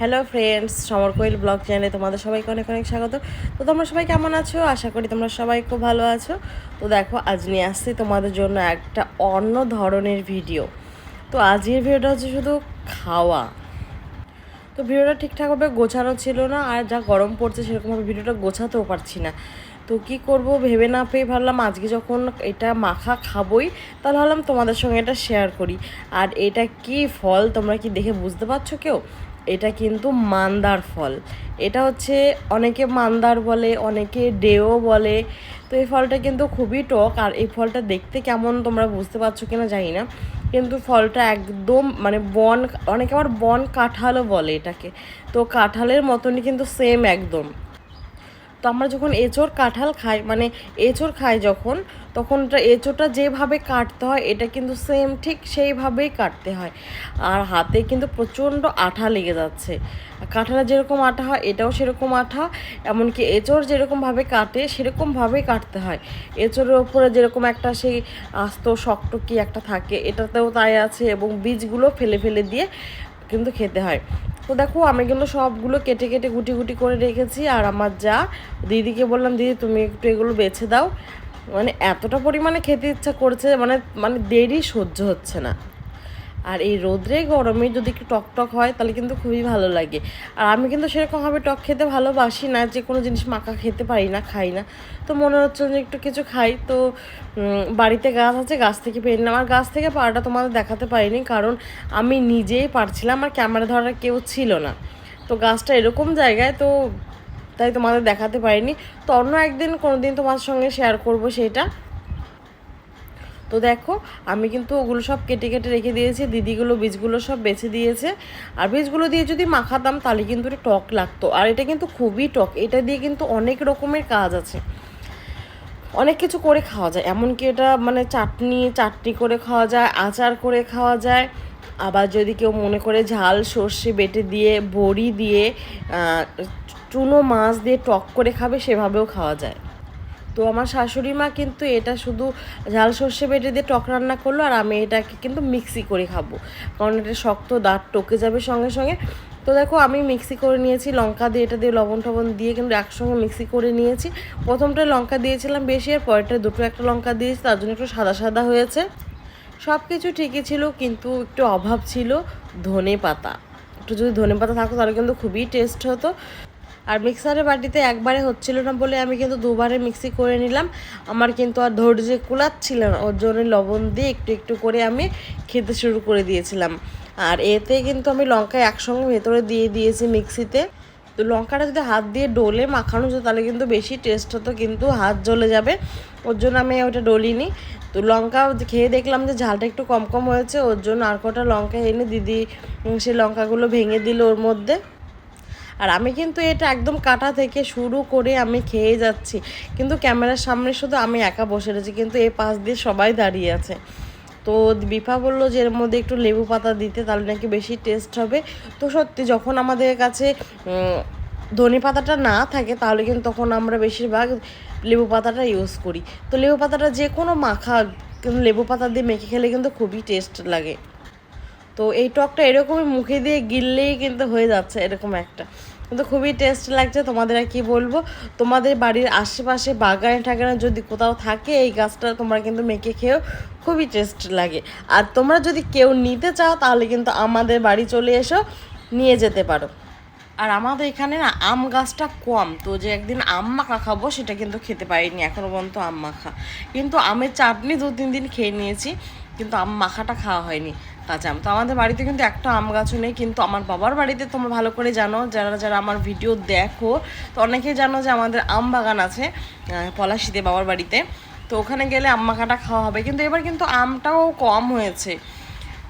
Hello friends Samar Koyel blog চ্যানেলে তোমাদের সবাইকে অনেক অনেক স্বাগত। তো তোমরা সবাই কেমন আছো? আশা করি তোমরা সবাই খুব ভালো আছো। তো দেখো, আজ নিয়ে আসছি তোমাদের জন্য একটা অন্য ধরনের ভিডিও। তো আজকের ভিডিওটা হচ্ছে শুধু খাওয়া। তো ভিডিওটা ঠিকঠাকভাবে গোছানো ছিল না, আর যা গরম পড়ছে সেরকমভাবে ভিডিওটা গোছাতেও পারছি না। তো কি করব ভেবে না পেয়ে ভাবলাম, আজকে যখন এটা মাখা খাবই, তাহলে ভাবলাম তোমাদের সঙ্গে এটা শেয়ার করি। আর এটা কি ফল, তোমরা কি দেখে বুঝতে পারছ কেউ? এটা কিন্তু মান্দার ফল। এটা হচ্ছে অনেকে মান্দার বলে, অনেকে ডেও বলে। তো এই ফলটা কিন্তু খুবই টক, আর এই ফলটা দেখতে কেমন তোমরা বুঝতে পারছ কিনা জানি না। কিন্তু ফলটা একদম মানে বন, অনেকে আবার বন কাঁঠালও বলে এটাকে। তো কাঁঠালের মতনই কিন্তু সেম একদম। তো আমরা যখন এঁচোড় কাঁঠাল খাই মানে এঁচোড় খাই যখন, তখন এঁচোড়টা যেভাবে কাটতে হয়, এটা কিন্তু সেম ঠিক সেইভাবেই কাটতে হয়। আর হাতে কিন্তু প্রচণ্ড আঠা লেগে যাচ্ছে। কাঁঠালে যেরকম আঠা হয়, এটাও সেরকম আঠা, এমনকি এঁচোড় যেরকমভাবে কাটে, সেরকমভাবেই কাটতে হয়। এঁচোড়ের ওপরে যেরকম একটা সেই আস্ত শক্ত কি একটা থাকে, এটাতেও তাই আছে এবং বীজগুলো ফেলে ফেলে দিয়ে কিন্তু খেতে হয়। তো দেখো, আমি কিন্তু সবগুলো কেটে কেটে গুটি গুটি করে রেখেছি আর আমার যা দিদিকে বললাম, দিদি, তুমি একটু এগুলো বেছে দাও। মানে এতটা পরিমাণে খেতে ইচ্ছা করছে মানে মানে দেরি সহ্য হচ্ছে না। আর এই রোদ্রে গরমে যদি একটু টক টক হয়, তাহলে কিন্তু খুবই ভালো লাগে। আর আমি কিন্তু সেরকমভাবে টক খেতে ভালোবাসি না, যে কোনো জিনিস মাখা খেতে পারি না, খাই না। তো মনে হচ্ছে যে একটু কিছু খাই। তো বাড়িতে গাছ আছে, গাছ থেকে পেয়ে নিলাম। আর গাছ থেকে পাড়াটা তোমাদের দেখাতে পারিনি, কারণ আমি নিজেই পারছিলাম আর ক্যামেরা ধরার কেউ ছিল না। তো গাছটা এরকম জায়গায়, তো তাই তোমাদের দেখাতে পারিনি। তো অন্য একদিন কোনো দিন তোমার সঙ্গে শেয়ার করব সেটা। তো দেখো, আমি কিন্তু ওগুলো সব কেটে কেটে রেখে দিয়েছি, দিদিগুলো বীজগুলো সব বেছে দিয়েছে। আর বীজগুলো দিয়ে যদি মাখাতাম, তাহলে কিন্তু এটা টক লাগতো। আর এটা কিন্তু খুবই টক, এটা দিয়ে কিন্তু অনেক রকমের কাজ আছে। অনেক কিছু করে খাওয়া যায়, এমনকি এটা মানে চাটনি চাটনি করে খাওয়া যায়, আচার করে খাওয়া যায়। আবার যদি কেউ মনে করে ঝাল, সর্ষে বেটে দিয়ে, বড়ি দিয়ে চুনো মাছ দিয়ে টক করে খাবে, সেভাবেও খাওয়া যায়। তো আমার শাশুড়ি মা কিন্তু এটা শুধু ঝাল সর্ষে বেটে দিয়ে টক রান্না করল আর আমি এটাকে কিন্তু মিক্সি করে খাব। কারণ এটা শক্ত দাঁত, টকে যাবে সঙ্গে সঙ্গে। তো দেখো আমি মিক্সি করে নিয়েছি, লঙ্কা দিয়ে এটা দিয়ে লবণ টবণ দিয়ে কিন্তু একসঙ্গে মিক্সি করে নিয়েছি। প্রথমটা লঙ্কা দিয়েছিলাম বেশি, আর পরেরটা দুটো একটা লঙ্কা দিয়েছি, তার জন্য একটু সাদা সাদা হয়েছে। সব কিছু ঠিকই ছিল, কিন্তু একটু অভাব ছিল ধনে পাতা একটু যদি ধনে পাতা থাকতো তাহলে কিন্তু খুবই টেস্ট হতো। আর মিক্সারের বাটিতে একবারে হচ্ছিল না বলে আমি কিন্তু দুবারে মিক্সি করে নিলাম। আমার কিন্তু আর ধৈর্য কুলাচ্ছিল না। ওর জন্য লবণ দিয়ে একটু একটু করে আমি খেতে শুরু করে দিয়েছিলাম। আর এতে কিন্তু আমি লঙ্কা একসঙ্গে ভেতরে দিয়ে দিয়েছি মিক্সিতে তো লঙ্কাটা যদি হাত দিয়ে ডোলে মাখানো যেত তাহলে কিন্তু বেশি টেস্ট হতো, কিন্তু হাত জ্বলে যাবে। ওর জন্য আমি ওটা ডলিনি। তো লঙ্কা খেয়ে দেখলাম যে ঝালটা একটু কম কম হয়েছে। ওর জন্য আর কটা লঙ্কা এনে দিদি সেই লঙ্কাগুলো ভেঙে দিল ওর মধ্যে। আর আমি কিন্তু এটা একদম কাটা থেকে শুরু করে আমি খেয়ে যাচ্ছি। কিন্তু ক্যামেরার সামনে শুধু আমি একা বসে রয়েছি, কিন্তু এই পাশ দিয়ে সবাই দাঁড়িয়ে আছে। তো বিপা বলল যে এর মধ্যে একটু লেবু পাতা দিতে, তাহলে নাকি বেশি টেস্ট হবে। তো সত্যি যখন আমাদের কাছে ধনে পাতাটা না থাকে, তাহলে কিন্তু তখন আমরা বেশিরভাগ লেবু পাতাটা ইউজ করি। তো লেবু পাতাটা যে কোনো মাখা লেবু পাতা দিয়ে মেখে খেলে কিন্তু খুবই টেস্ট লাগে। তো এই টকটা এরকমই মুখে দিয়ে গিললেই কিন্তু হয়ে যাচ্ছে এরকম একটা। কিন্তু খুবই টেস্ট লাগছে, তোমাদের আর কি বলব? তোমাদের বাড়ির আশেপাশে বাগানে টাগানে যদি কোথাও থাকে, এই গাছটা তোমরা কিন্তু মেখে খেয়েও খুবই টেস্ট লাগে। আর তোমরা যদি কেউ নিতে চাও, তাহলে কিন্তু আমাদের বাড়ি চলে এসো, নিয়ে যেতে পারো। আর আমাদের এখানে না, আম গাছটা কম। তো যে একদিন আম মাখা খাব, সেটা কিন্তু খেতে পারিনি এখনও পর্যন্ত আম মাখা। কিন্তু আমের চাটনি দু তিন দিন খেয়ে নিয়েছি, কিন্তু আম মাখাটা খাওয়া হয়নি। কাঁচা আম তো আমাদের বাড়িতে কিন্তু একটা আম গাছও নেই, কিন্তু আমার বাবার বাড়িতে তোমরা ভালো করে জানো, যারা যারা আমার ভিডিও দেখো, তো অনেকেই জানো যে আমাদের আম বাগান আছে পলাশিতে বাবার বাড়িতে। তো ওখানে গেলে আম মাখাটা খাওয়া হবে, কিন্তু এবার কিন্তু আমটাও কম হয়েছে।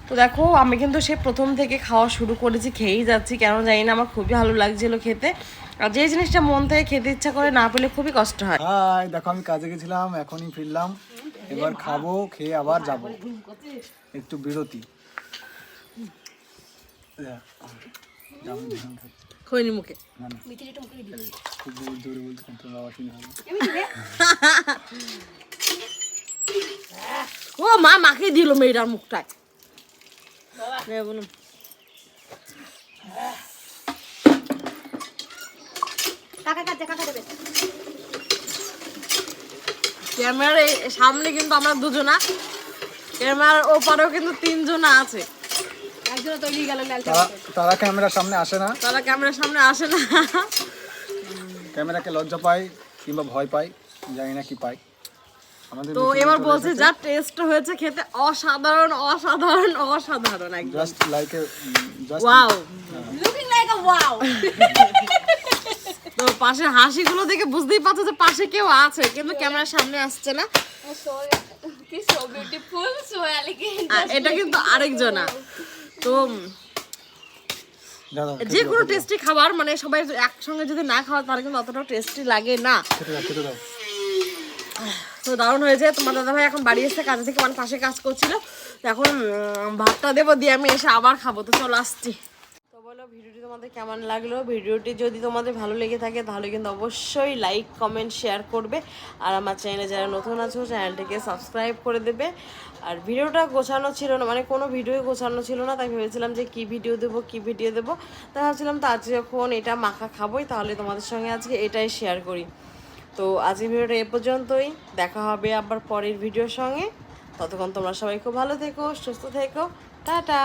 তো দেখো, আমি কিন্তু সে প্রথম থেকে খাওয়া শুরু করেছি, খেয়েই যাচ্ছি, কেন জানি না, আমার খুবই ভালো লাগছিল খেতে। আর যে জিনিসটা মন থেকে খেতে ইচ্ছা করে না পেলে খুবই কষ্ট হয়। হাই, দেখো আমি কাজে গেছিলাম, এখনই ফিরলাম, এবার খাব, খেয়ে আবার যাব। একটু বিরতি দেখ, যাব ধ্যান থাকছে। খৈনি মুখে। না না খুব জোরে জোরে তোমরা আওয়াজ ও মা মাখিয়ে দিল মেয়েটার মুখটায়। নে বোন। আছে কাকা দেবে। ক্যামেরার সামনে কিন্তু আমরা দুজনা। ক্যামেরার ওপারেও কিন্তু তিনজনা আছে। তৈরি ক্যামেরার সামনে আসে না। তারা ক্যামেরার সামনে আসে না। ক্যামেরাকে লজ্জা পায় কিংবা ভয় পায় জানি না কি পায়। তো এবার বলছে যা টেস্ট হয়েছে খেতে অসাধারণ অসাধারণ অসাধারণ একদম। Just like just wow looking like a wow তো পাশে হাসিগুলো দেখে বুঝতেই পারছ যে পাশে কেউ আছে কিন্তু ক্যামেরার সামনে আসছে না। সো কি সো বিউটিফুল সো এলিগেন্ট আর এটা কিন্তু আরেকজনা। তো যে কোনো টেস্টি খাবার মানে সবাই একসঙ্গে যদি না খাওয়া তাহলে কিন্তু অতটা টেস্টি লাগে না। তো দারুণ হয়েছে। তোমার দাদা ভাই এখন বাড়ি এসে কাজে থেকে মানে পাশে কাজ করছিল। এখন ভাতটা দেবো দিয়ে আমি এসে আবার খাব। তো চলো আসছি। বলো, ভিডিওটি তোমাদের কেমন লাগল? ভিডিওটি যদি তোমাদের ভালো লেগে থাকে, তাহলে কিন্তু অবশ্যই লাইক কমেন্ট শেয়ার করবে। আর আমার চ্যানেলে যারা নতুন আছো চ্যানেলটিকে সাবস্ক্রাইব করে দেবে। আর ভিডিওটা গোছানো ছিল না মানে কোনো ভিডিও গোছানো ছিল না, তাই ভেবেছিলাম যে কি ভিডিও দেবো, কি ভিডিও দেবো। তাই ভাবছিলাম তো আজ যখন এটা মাখা খাবোই, তাহলে তোমাদের সঙ্গে আজকে এটাই শেয়ার করি। তো আজকের ভিডিওটা এ পর্যন্তই। দেখা হবে আবার পরের ভিডিওর সঙ্গে। ততক্ষণ তোমরা সবাই খুব ভালো থেকো, সুস্থ থেকো। টাটা!